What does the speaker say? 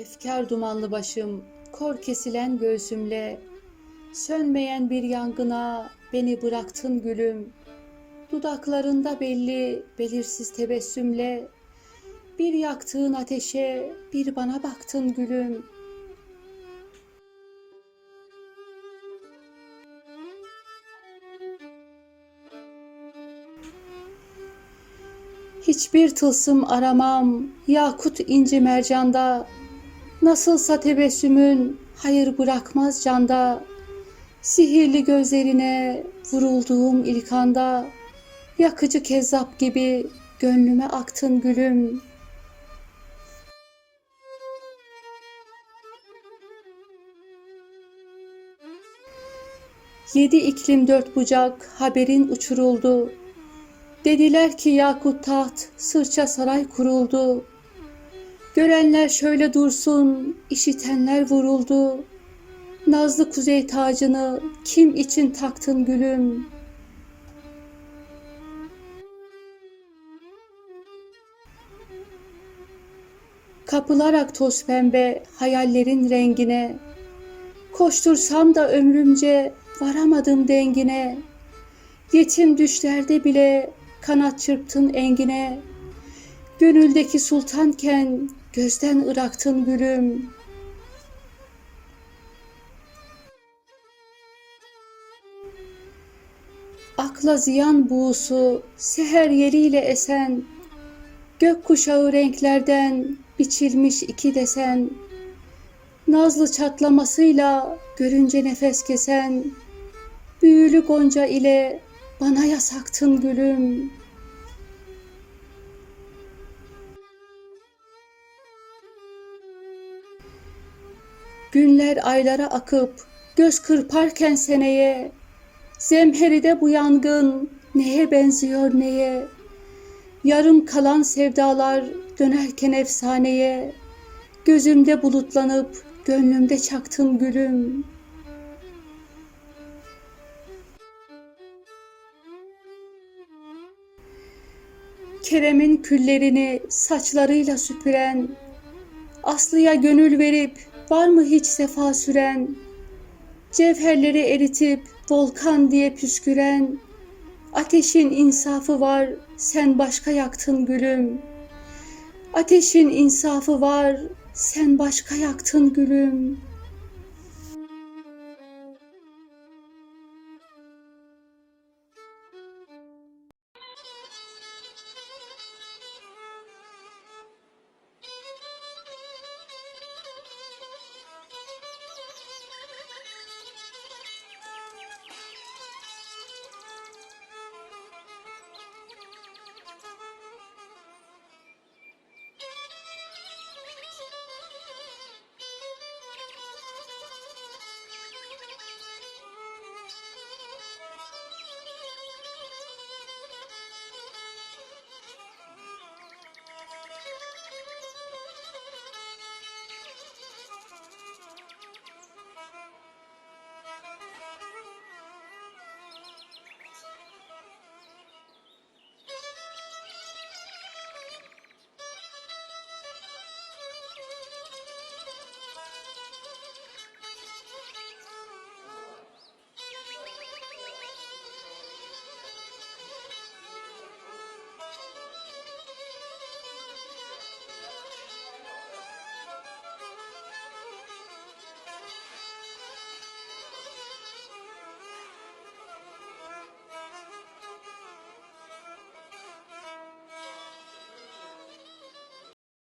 Efkar dumanlı başım, kor kesilen göğsümle, Sönmeyen bir yangına beni bıraktın gülüm. Dudaklarında belli, belirsiz tebessümle, Bir yaktığın ateşe, bir bana baktın gülüm. Hiçbir tılsım aramam, yakut inci mercanda, Nasılsa tebessümün hayır bırakmaz canda. Sihirli gözlerine vurulduğum ilk anda, Yakıcı kezzap gibi gönlüme aktın gülüm. Yedi iklim dört bucak haberin uçuruldu. Dediler ki Yakut taht sırça saray kuruldu. Görenler şöyle dursun, işitenler vuruldu. Nazlı kuzey tacını kim için taktın gülüm? Kapılarak toz pembe hayallerin rengine, Koştursam da ömrümce varamadım dengine. Yetim düşlerde bile kanat çırptın engine. Gönüldeki sultanken gözden ıraktın gülüm. Akla ziyan buğusu seher yeriyle esen, Gök kuşağı renklerden biçilmiş iki desen, Nazlı çatlamasıyla görünce nefes kesen, Büyülü gonca ile bana yasaktın gülüm. Günler aylara akıp göz kırparken seneye, Zemheride bu yangın neye benziyor neye? Yarım kalan sevdalar dönerken efsaneye, Gözümde bulutlanıp gönlümde çaktın gülüm. Kerem'in küllerini saçlarıyla süpüren, Aslıya gönül verip var mı hiç sefa süren, Cevherleri eritip volkan diye püsküren, Ateşin insafı var, sen başka yaktın gülüm. Ateşin insafı var, sen başka yaktın gülüm.